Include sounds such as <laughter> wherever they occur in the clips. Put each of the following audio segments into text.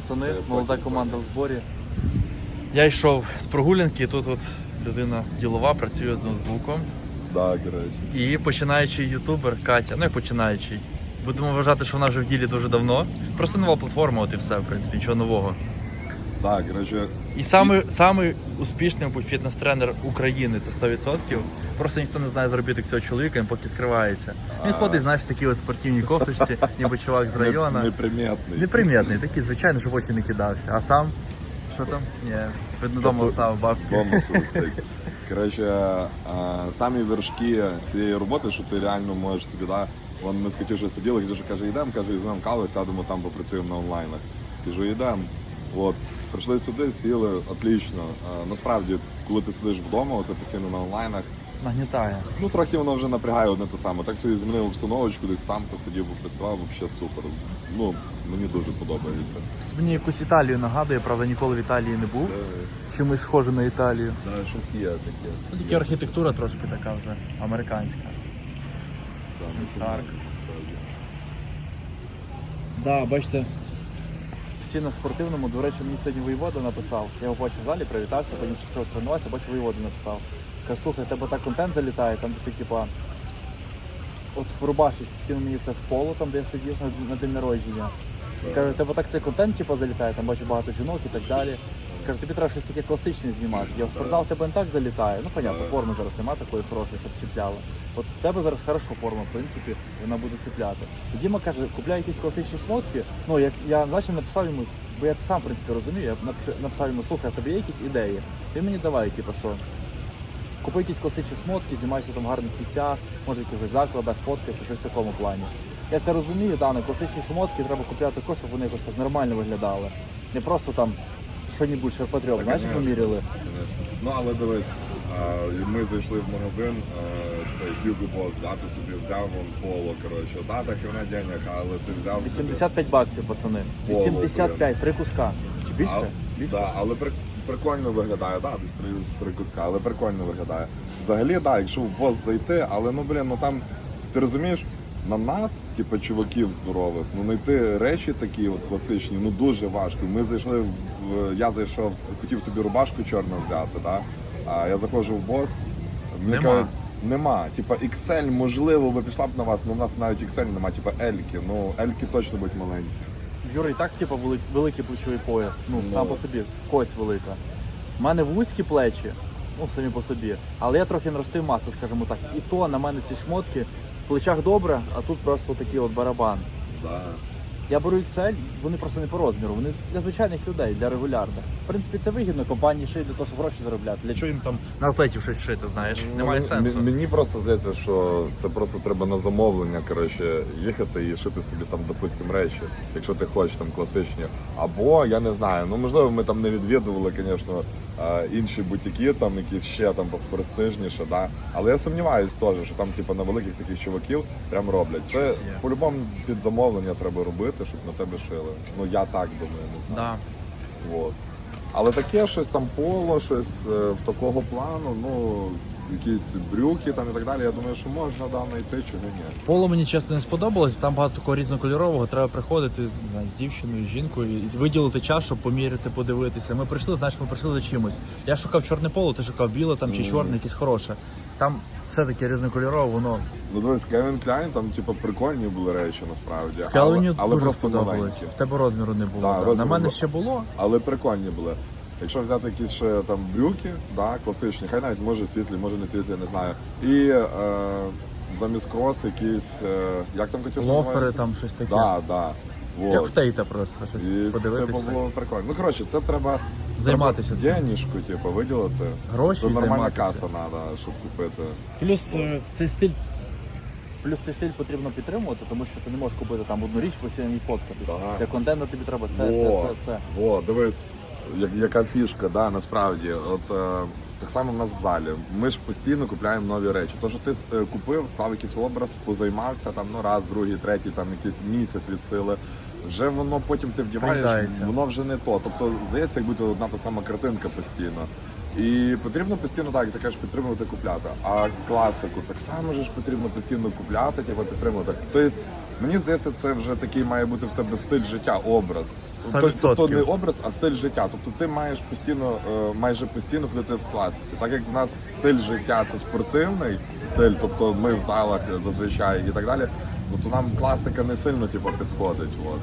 пацани, Це молода потім команда в зборі. Я йшов з прогулянки, і тут от людина ділова працює з ноутбуком. Да, коротше. І починаючий ютубер Катя, ну як починаючий. Будемо вважати, що вона вже в ділі дуже давно. Просто нова платформа, от і все, в принципі, нічого нового. Да, коротше, І самий, самий успішний мабуть, фітнес-тренер України це 100%. Просто ніхто не знає заробіток цього чоловіка, він поки скривається. Він ходить, знаєш, в такій от спортивній кофточці, <laughs> ніби чувак з району. не- неприметний. Неприметний, такий, звичайно, щоб очі не кидався. А сам що там? Ні, видно, дома Тобто- оставив бабки. <laughs> Коротше, самі вершки цієї роботи, що ти реально можеш собі, да, Вон ми з Катюшею сиділи, Катюша каже, йдемо, каже, візьмемо каву, сядемо там, попрацюємо на онлайнах. Кажу, йдемо. От, прийшли сюди, сіли, отлично. Насправді, коли ти сидиш вдома, оце постійно на онлайнах, Нагнітає. ну трохи воно вже напрягає одне те саме. Так собі змінив обстановочку, десь там посидів, попрацював, взагалі супер. Ну, мені дуже подобається. Мені якусь Італію нагадує, правда, ніколи в Італії не був. Чимось схоже на Італію. Да, щось є таке. Ну, тільки архітектура трошки така вже американська. Да, ну, Так. Да, бачите. Всі на спортивному, до речі, мені сьогодні воєвода написав. Я його бачив в залі, привітався, потім чогось тренувався, бачив воєвода написав. Каже, слухай, у тебе так контент залітає, там ти типа. От в рубашці скинув мені це в поло, там де я сидів на, на день народження. Каже, у тебе так цей контент типу, залітає, там бачу багато жінок і так далі. Каже, тобі треба щось таке класичне знімати. Я в спортзал тебе не так залітає. Ну, понятно, форми зараз немає такої хорошої, щоб чіпляла. От в тебе зараз хороша форма, в принципі, вона буде ціпляти. І Діма каже, купляй якісь класичні шмотки. Ну, як я значить написав йому, бо я це сам в принципі розумію, я написав йому, слухай, а тобі є якісь ідеї? Ти мені давай, типу, що. Купи якісь класичні шмотки, знімайся там в гарних місцях, може в якихось закладах, фоткайся, щось в такому плані. Я це розумію, да, на класичні шмотки треба купляти також, щоб вони якось так нормально виглядали. Не просто там що-небудь ширпотреб, знаєш, як ми міряли. Ну але дивись, а, ми зайшли в магазин, а, цей Hugo Boss, да, ти собі взяв вон поло, коротше, да, так і вона денег, але ти взяв собі. 85 баксів, пацани. Поло, 85, три куска. Чи А, більше? Більше? да, але при, прикольно виглядає, да, десь три, три куска, але прикольно виглядає. Взагалі, да, якщо в бос зайти, але ну блін, ну там ти розумієш, на нас, типу, чуваків здорових, ну знайти речі такі от класичні, ну дуже важко. Ми зайшли в я зайшов, хотів собі рубашку чорну взяти, да? а я заходжу в бос. Мені Нема. кажуть, Нема. Типа XL, можливо, би пішла б на вас, але у нас навіть XL нема, типа L-ки. Ну, L-ки точно будуть маленькі. Юра, і так, типу, великий плечовий пояс. Ну, Ну. сам по собі, кость велика. У мене вузькі плечі, ну самі по собі. Але я трохи наростив масу, скажімо так. І то на мене ці шмотки в плечах добре, а тут просто такий от барабан. Да. Я беру XL, вони просто не по розміру, вони для звичайних людей, для регулярних. В принципі, це вигідно, компанії шиють для того, щоб гроші заробляти. Для чого їм там на атлетів щось шити, знаєш? Немає Ну, сенсу. Мені просто здається, що це просто треба на замовлення коротше, їхати і шити собі там, допустим, речі, якщо ти хочеш там класичні. Або я не знаю, ну можливо, ми там не відвідували, звісно, інші бутіки, там якісь ще там престижніше, да. Але я сумніваюсь теж, що там, типу, на великих таких чуваків прям роблять. Це Щось є. по-любому під замовлення треба робити, щоб на тебе шили. Ну я так думаю, не знаю. Да. Вот. Але таке щось там поло, щось е, в такого плану, ну якісь брюки там і так далі. Я думаю, що можна да, знайти, чого ні. Поло мені чесно не сподобалось, там багато такого різнокольорового. Треба приходити не знаю, з дівчиною, з жінкою і виділити час, щоб поміряти, подивитися. Ми прийшли, знаєш, ми прийшли за чимось. Я шукав чорне поло, ти шукав біле там чи чорне, якесь хороше. Там все таке різнокольорове, воно Ну дивись, Кевін Кляйн, там типу прикольні були речі насправді. але, але дуже просто сподобалось. маленькі. В тебе розміру не було. Да, да. На розміру мене було. ще було. Але прикольні були. Якщо взяти якісь ще там брюки, да, класичні, хай навіть може світлі, може не світлі, не знаю. І е, замість крос якісь, е, як там Катюша Лофери там щось таке. Да, да. Вот. Як в Тейта просто щось І подивитися. типу, було прикольно. Ну коротше, це треба Займатися треба цим. денежку, типу, виділити. Гроші Це нормальна займатися. каса треба, щоб купити. Плюс е, цей стиль. Плюс цей стиль потрібно підтримувати, тому що ти не можеш купити там одну річ, постійно її фоткати. Ага. Для контенту тобі треба це, Во, це, це, це. Во, дивись, як, яка фішка, да, насправді. От е, так само в нас в залі. Ми ж постійно купуємо нові речі. То, що ти е, купив, склав якийсь образ, позаймався там ну раз, другий, третій, там якийсь місяць від сили. Вже воно потім ти вдіваєш, воно вже не то. Тобто, здається, як будто одна та сама картинка постійно. І потрібно постійно так, ти кажеш, підтримувати купляти. А класику так само ж потрібно постійно купляти, типу, підтримувати. Тобто, мені здається, це вже такий має бути в тебе стиль життя, образ. Тобто, 100%. не образ, а стиль життя. Тобто ти маєш постійно, е, майже постійно ходити в класиці. Так як в нас стиль життя це спортивний стиль, тобто ми в залах зазвичай і так далі, ну то нам класика не сильно типу, підходить. От.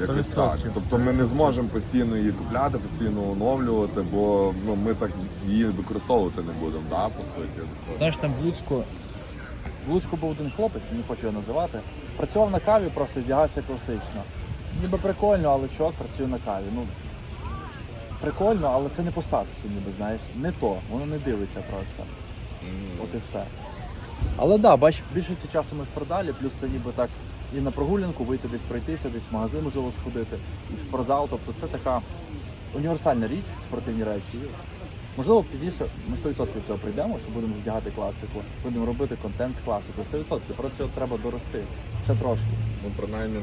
Якось так. Тобто ми не зможемо постійно її купляти, постійно оновлювати, бо ну, ми так її використовувати не будемо, да, по суті. Знаєш, там в Луцьку, в Луцьку був один хлопець, не хочу його називати. Працював на каві, просто вдягався класично. Ніби прикольно, але чувак працює на каві. Ну, прикольно, але це не по статусу, ніби, знаєш. Не то, воно не дивиться просто. От і все. Але так, да, бач, більшості часу ми спортзалі, плюс це ніби так і на прогулянку вийти десь пройтися, десь в магазин можливо сходити, і в спортзал. Тобто це така універсальна річ, спортивні речі. Можливо, пізніше ми 100% цього прийдемо, що будемо вдягати класику, будемо робити контент з класикою. 100%, просто цього треба дорости. Ще трошки. Ну, принаймні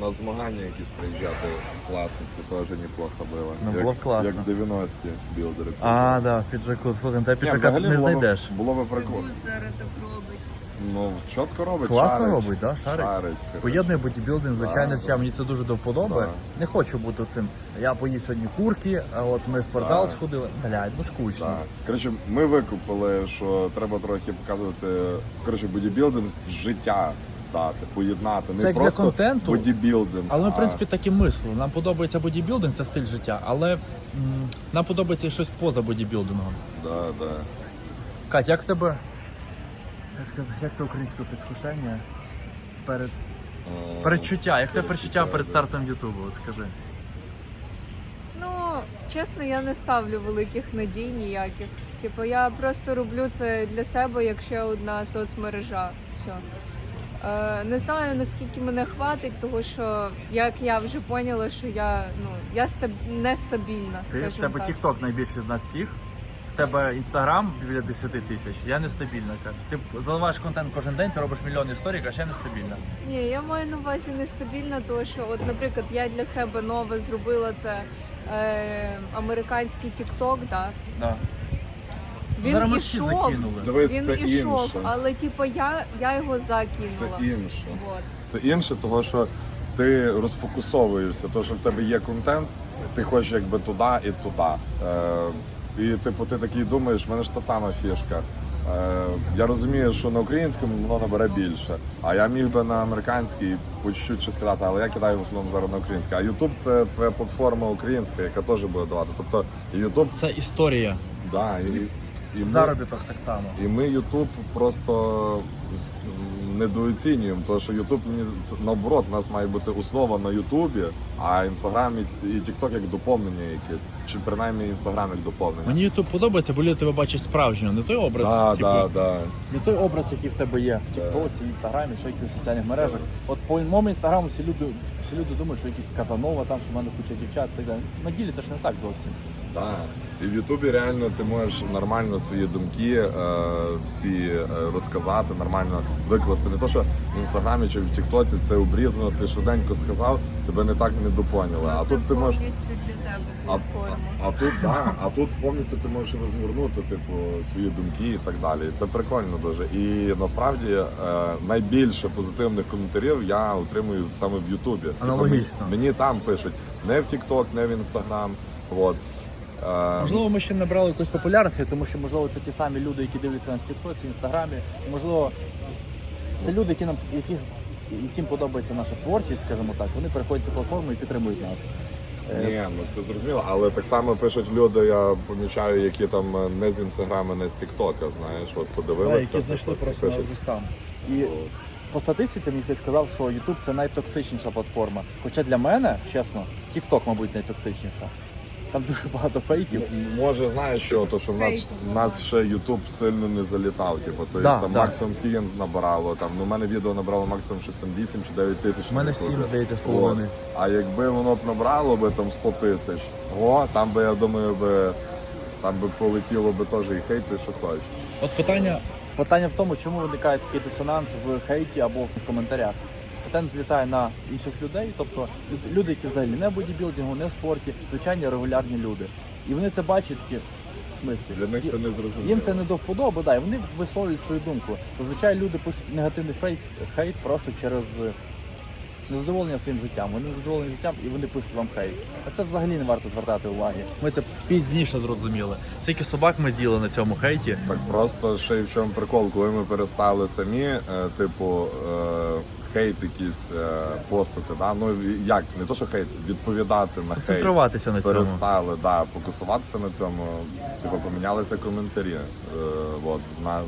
на змагання якісь приїжджати в класиці теж неплохо було. Ну, Як- було б класно. Як 90-ті білдери. А, да, в піджаку. Слухай, на тебе піджака взагалі не знайдеш. Було би прикольно. Зараз так робить. Ну, чітко робить. Класно шарить, робить, да? Шарить. Шарить. Поєднує бодібілдинг, Да, життя. Мені це дуже до вподоби. Да. Не хочу бути цим. Я поїв сьогодні курки, а от ми в спортзал Да. сходили. Блядь, ну скучно. Так. Коротше, ми викупили, що треба трохи показувати коротше, бодібілдинг в життя дати, поєднати. Це не як для контенту, бодібілдинг. Але ми, в принципі, так і мислили. Нам подобається бодібілдинг, це стиль життя, але м, нам подобається і щось поза бодібілдингом. Да, да. Кать, як в тебе? Як це українське підскушення? Перед Е, передчуття. Як в тебе передчуття, перед стартом Ютубу? Скажи. Ну, чесно, я не ставлю великих надій ніяких. Типу, я просто роблю це для себе, як ще одна соцмережа. Все. Е, не знаю наскільки мене хватить, тому що як я вже поняла, що я ну я стаб... нестабільна, Ти в тебе. TikTok найбільший з нас всіх. В тебе інстаграм біля 10 тисяч. Я нестабільна. Ти заливаєш контент кожен день, ти робиш мільйон історій, кажеш, я нестабільна. Ні, я маю на увазі нестабільна, тому що, от, наприклад, я для себе нове зробила це е, американський TikTok, да. Да. Він Зараз ішов, закинули. Дивись, він ішов, інше. але типу я, я його Це закинула. інше. Вот. Це інше, того що ти розфокусовуєшся, то що в тебе є контент, ти хочеш якби туди і туди. Е, і типу ти такий думаєш, в мене ж та сама фішка. Е, я розумію, що на українському воно набере більше. А я міг би на американській по чуть-чуть щось сказати, але я кидаю в основному зараз на українське. А YouTube це твоя платформа українська, яка теж буде давати. Тобто YouTube, Це історія. да, і, і ми- Заробіток так само. і ми Ютуб просто недооцінюємо, тому що Ютуб мені це наоборот, у нас має бути основа на Ютубі, а Інстаграм і, і Тікток як доповнення якесь. Чи принаймні Інстаграм як доповнення. Мені YouTube подобається, бо люди тебе бачать справжнього, не той образ. Да, типу, да, да. Не той образ, який в тебе є в Тіктоці, Інстаграмі, ще якихось соціальних мережах. От по моєму інстаграму всі люди, всі люди думають, що якісь Казанова, там, що в мене куча дівчат і так далі. На ділі це ж не так зовсім. Да. І в Ютубі реально ти можеш нормально свої думки е, всі е, розказати, нормально викласти. Не то, що в інстаграмі чи в Тіктоці це обрізано, ти швиденько сказав, тебе не так не допоняли. А Це тут ти можеш. повністю для тебе А, платформа. а тут да, а тут повністю ти можеш розгорнути типу свої думки і так далі. І Це прикольно дуже. І насправді е, найбільше позитивних коментарів я отримую саме в Ютубі. Типу, Аналогічно. мені, мені там пишуть не в Тікток, не в Інстаграм. От. Можливо, ми ще набрали якоїсь популярності, тому що можливо це ті самі люди, які дивляться нас в Тіктоці, в інстаграмі. Можливо, це люди, які нам яких, яким подобається наша творчість, скажімо так. Вони переходять цю платформу і підтримують нас. Е, Ні, ну це зрозуміло, але так само пишуть люди, я помічаю, які там е, не з інстаграма, не з Тіктока, знаєш, от подивилися. Да, які знайшли типу, просто пишуть. десь там. І по статистиці мені хтось сказав, що YouTube це найтоксичніша платформа. Хоча для мене, чесно, TikTok, мабуть, найтоксичніша. Там дуже багато фейків. Може, знаєш що, то що в нас, в нас ще Ютуб сильно не залітав. Типу, то Да, там да. максимум скільки набирало. Там, ну, у мене відео набрало максимум щось там 8 чи 9 тисяч. У мене на Ютубі. 7, здається, з От. половиною. А якби воно б набрало би там 100 тисяч, о, там би, я думаю, би, там би полетіло би теж і хейт, і що хочеш. От питання, питання в тому, чому виникає такий дисонанс в хейті або в коментарях. Контент злітає на інших людей, тобто люди, які взагалі не в бодібілдингу, не в спорті, звичайні регулярні люди. І вони це бачать такі в смислі. Для них це не зрозуміло. Їм це не до вподоби, да, і вони висловлюють свою думку. Зазвичай люди пишуть негативний фейк, хейт просто через, незадоволення своїм життям. Вони незадоволені життям і вони пишуть вам хейт. А це взагалі не варто звертати уваги. Ми це пізніше зрозуміли. Скільки собак ми з'їли на цьому хейті. Так просто ще й в чому прикол, коли ми перестали самі, е, типу, е, хейт якийсь е, постати, да? ну як, не то, що хейт, відповідати на хейт. Концентруватися на цьому. Перестали, да, фокусуватися на цьому. Типу, помінялися коментарі е, от, на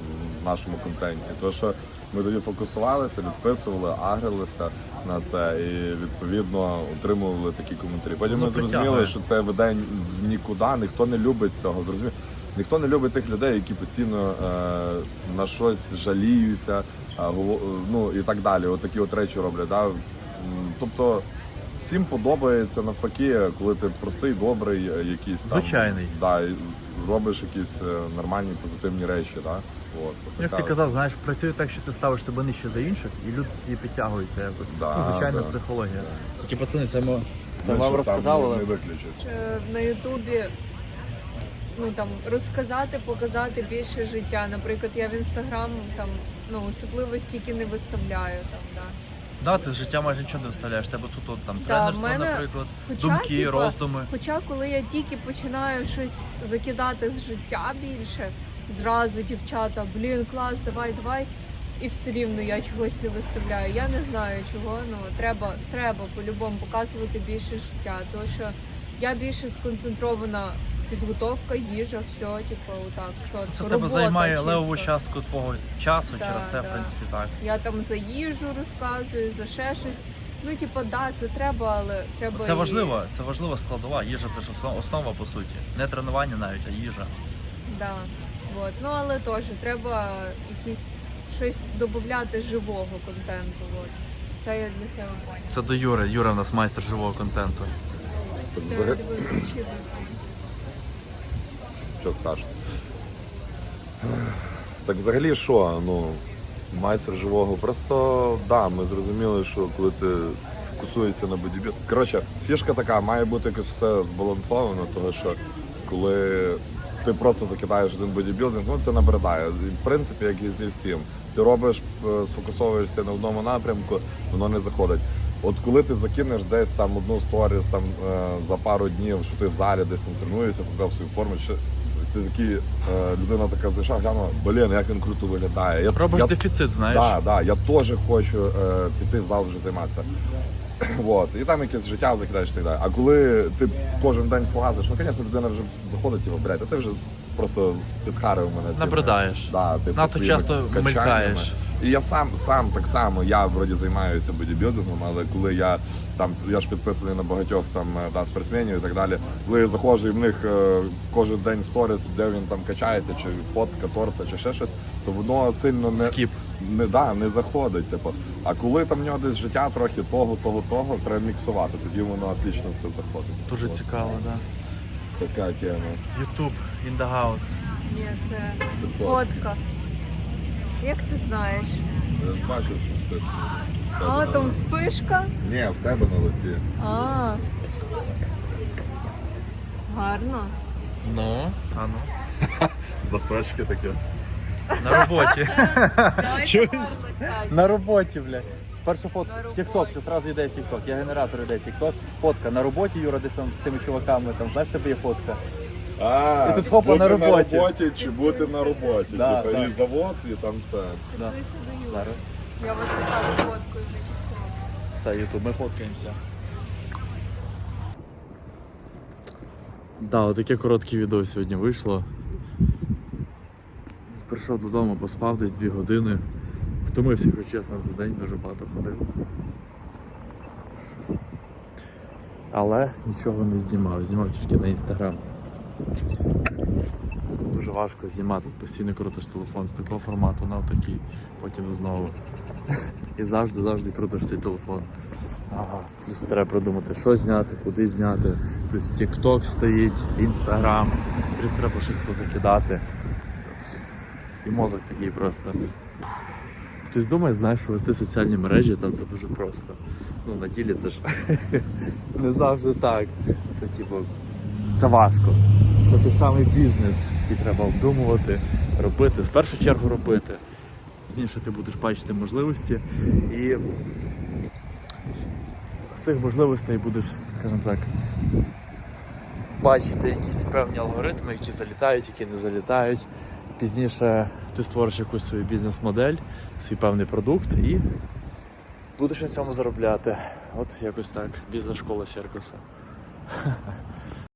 в нашому контенті. То, що ми тоді фокусувалися, відписували, агрилися на це і відповідно отримували такі коментарі. Потім Воно ми зрозуміли, що це веде в нікуди, ніхто не любить цього. Зрозумів? Ніхто не любить тих людей, які постійно е, на щось жаліються, ну і так далі. От такі от речі роблять. Да? Тобто всім подобається навпаки, коли ти простий, добрий, е, якийсь там, Звичайний. Да, робиш якісь е, нормальні позитивні речі. Да? От, Як така- ти казав, знаєш, працює так, що ти ставиш себе нижче за інших, і люди тоді підтягуються якось. Да, ну, звичайна да. психологія. Тільки пацани, це ми. Це Ми вам розказали. Е, на Ютубі ну там розказати, показати більше життя. Наприклад, я в інстаграм там ну особливо стільки не виставляю там. Да. Да, ти з життя майже нічого не вставляєш. Тебе суто там Да, тренерство, в мене- наприклад, Хоча, думки, типа, роздуми. Хоча, коли я тільки починаю щось закидати з життя більше, зразу дівчата, блін, клас, давай, давай. І все рівно я чогось не виставляю. Я не знаю чого. Ну треба, треба по-любому показувати більше життя. Тому що я більше сконцентрована підготовка, їжа, все, типу, отак. Що Це в тебе робота займає чисто. левову частку твого часу Да, через те, в да. принципі, так. Я там за їжу розказую, за ще щось. Ну, типу, да, це треба, але треба. Це і- важливо, це важлива складова. Їжа це ж основ- основа по суті. Не тренування навіть, а їжа. Да. Вот. Ну але теж треба якісь щось додати живого контенту. От. Це я для себе поняла. Це до Юри. Юра в нас майстер живого контенту. Так, Ти диви, включи, диви. Що скажеш? Так взагалі що? Ну, майстер живого. Просто да, ми зрозуміли, що коли ти фокусуєшся на бодібілд. Коротше, фішка така, має бути якось все збалансовано, тому що коли ти просто закидаєш один бодібілдинг, ну це набридає. В принципі, як і зі всім. Ти робиш, е, сфокусовуєшся на одному напрямку, воно не заходить. От коли ти закинеш десь там одну сторіс там е, за пару днів, що ти в залі десь там тренуєшся, показав свою форму, ти такий, е, людина така зайшла, глянула, блін, як він круто виглядає. Я, Робиш я, дефіцит, знаєш. да, да, я теж хочу е, піти в зал вже займатися. <clears throat> Вот. І там якесь життя закидаєш і так далі. А коли ти кожен день фугазиш, ну, звісно, людина вже заходить, типу, блядь, а ти вже просто підхарив мене. цими- Набридаєш. Да, типу, Надто своїми часто качаннями. мелькаєш. І я сам сам так само, я вроді займаюся бодібілдингом, але коли я там, я ж підписаний на багатьох там е, да, спортсменів і так далі, коли я заходжу і в них е, кожен день сторіс, де він там качається, чи фотка, торса, чи ще щось, то воно сильно не, Скіп. не, да, не заходить. Типу. А коли там в нього десь життя трохи того, того, того, треба міксувати, тоді воно отлично все заходить. Дуже От цікаво, да. Така тема. Ютуб in the house. Ні, це фотка. Як ти знаєш? Я бачив, що спиш. В тебе А, там спишка. Ні, в тебе на лиці. А. Гарно. Ну, а ну. <laughs> Заточки таке. На роботі. Чуєш? На роботі, блядь. Перша фотка. На роботі. Тікток, все одразу йде Тікток. Я генератор йде Тікток. Фотка на роботі, Юра, десь там з тими чуваками. Там знаєш, тебе є фотка. А, І тут хопа бути на роботі. на роботі чи бути на роботі. Да, типу, да. і завод, і там це. Да. Зараз. Я вас і так сфоткаю на TikTok. Все, Ютуб, ми фоткаємося. Да, отаке коротке відео сьогодні вийшло. Прийшов додому, поспав десь 2 години. Втомився, якщо чесно, за день дуже багато ходив. Але нічого не знімав, знімав тільки на інстаграм. Дуже важко знімати, постійно крутиш телефон з такого формату на отакий, потім знову. І завжди, завжди крутиш цей телефон. Ага. Плюс треба придумати, що зняти, куди зняти. Плюс TikTok стоїть, Instagram. Плюс треба щось позакидати. І мозок такий просто. Хтось думає, знаєш, що вести соціальні мережі там це дуже просто. Ну, на ділі це ж <laughs> не завжди так. Це типу, це важко. Це той самий бізнес, який треба обдумувати, робити, в першу чергу робити. Пізніше ти будеш бачити можливості і з цих можливостей будеш, скажімо так, бачити якісь певні алгоритми, які залітають, які не залітають. Пізніше ти створиш якусь свою бізнес-модель, свій певний продукт і будеш на цьому заробляти. От якось так, бізнес-школа Серкуса.